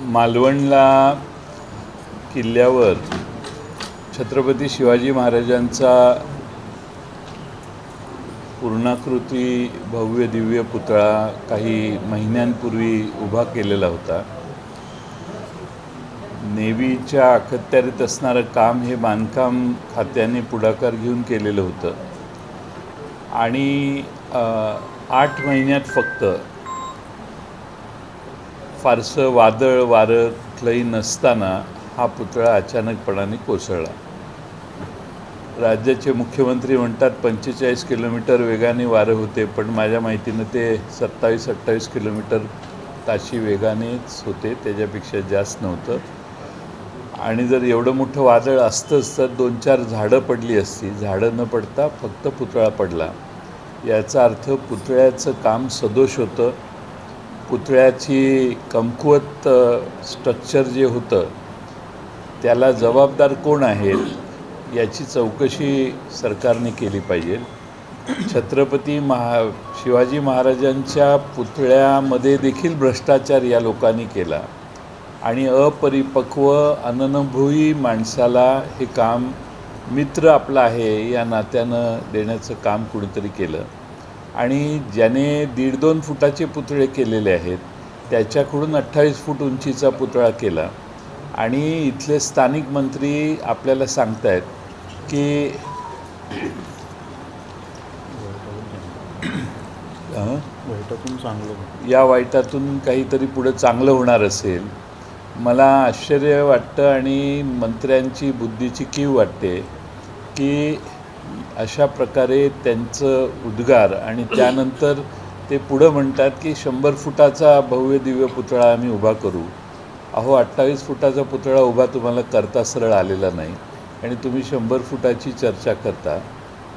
मालवणला किल्ल्यावर छत्रपती शिवाजी महाराजांचा पूर्णाकृती भव्य दिव्य पुतळा काही महिन्यांपूर्वी उभा केलेला होता. नेव्हीच्या अखत्यारीत असणारं काम हे बांधकाम खात्याने पुढाकार घेऊन केलेलं होतं. आणि आठ महिन्यात फक्त. फारसं वादळ वारं कुठलंही नसताना हा पुतळा अचानकपणाने कोसळला. राज्याचे मुख्यमंत्री म्हणतात पंचेचाळीस किलोमीटर वेगाने वारं होते पण माझ्या माहितीनं ते सत्तावीस अठ्ठावीस किलोमीटर ताशी वेगानेच होते त्याच्यापेक्षा जास्त नव्हतं. आणि जर एवढं मोठं वादळ असतंच तर दोन चार झाडं पडली असती. झाडं न पडता फक्त पुतळा पडला. याचा अर्थ पुतळ्याचं काम सदोष होतं. पुतळ्याची कमकुवत स्ट्रक्चर जे होतं त्याला जबाबदार कोण आहेत याची चौकशी सरकारने केली पाहिजे. छत्रपती महा शिवाजी महाराजांच्या पुतळ्यामध्ये देखील भ्रष्टाचार या लोकांनी केला. आणि अपरिपक्व अननुभवी माणसाला हे काम मित्र आपला आहे या नात्यानं देण्याचं काम कुणीतरी केलं. आणि ज्याने दीड दोन फुटाचे पुतळे केलेले आहेत त्याच्याकडून अठ्ठावीस फूट उंचीचा पुतळा केला. आणि इथले स्थानिक मंत्री आपल्याला सांगतायत की अं? भेटातून चांगलं या वाईटातून काहीतरी पुढं चांगलं होणार असेल. मला आश्चर्य वाटतं आणि मंत्र्यांची बुद्धीची कीव वाटते की अशा प्रकारे त्यांचं उद्गार आणि त्यानंतर ते पुढं म्हणतात की शंभर फुटाचा भव्य दिव्य पुतळा आम्ही उभा करू. अहो अठ्ठावीस फुटाचा पुतळा उभा तुम्हाला करता सरळ आलेला नाही आणि तुम्ही शंभर फुटाची चर्चा करता.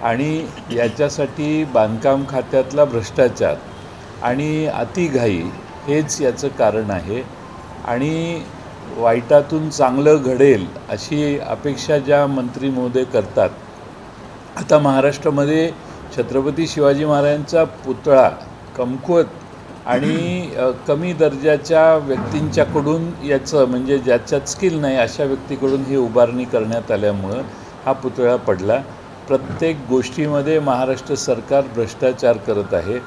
आणि याच्यासाठी बांधकाम खात्यातला भ्रष्टाचार आणि अतिघाई हेच याचं कारण आहे. आणि वाईटातून चांगलं घडेल अशी अपेक्षा ज्या मंत्री महोदय करतात आता महाराष्ट्रामध्ये छत्रपती शिवाजी महाराजांचा पुतळा कमकुवत आणि कमी दर्जाच्या व्यक्तींच्याकडून याचं म्हणजे ज्याच्यात स्किल नाही अशा व्यक्तीकडून ही उभारणी करण्यात आल्यामुळं हा पुतळा पडला. प्रत्येक गोष्टीमध्ये महाराष्ट्र सरकार भ्रष्टाचार करत आहे.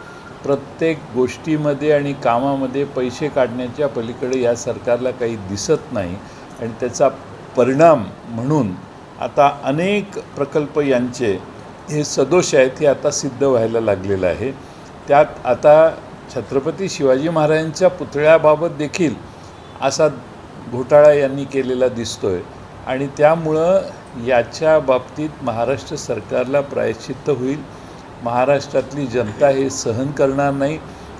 प्रत्येक गोष्टीमध्ये आणि कामामध्ये पैसे काढण्याच्या पलीकडे या सरकारला काही दिसत नाही. आणि त्याचा परिणाम म्हणून आता अनेक प्रकल्प यांचे हे सदोष आहेत हे आता सिद्ध व्हायला लागलेलं आहे. त्यात आता छत्रपती शिवाजी महाराजांच्या पुतळ्याबाबत देखील असा घोटाळा यांनी केलेला दिसतोय. आणि त्यामुळं याच्या बाबतीत महाराष्ट्र सरकारला प्रायश्चित्त होईल. महाराष्ट्रातली जनता हे सहन करणार नाही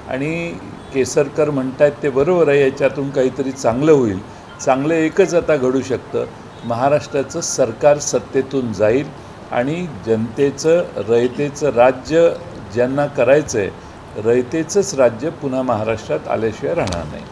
आणि केसरकर म्हणत आहेत ते बरोबर आहे याच्यातून काहीतरी चांगलं होईल. चांगलं एकच आता घडू शकतं. महाराष्ट्राचं सरकार सत्तेतून जाईल आणि जनतेचं रयतेचं राज्य ज्यांना करायचं आहे रयतेचंच राज्य पुन्हा महाराष्ट्रात आल्याशिवाय राहणार नाही.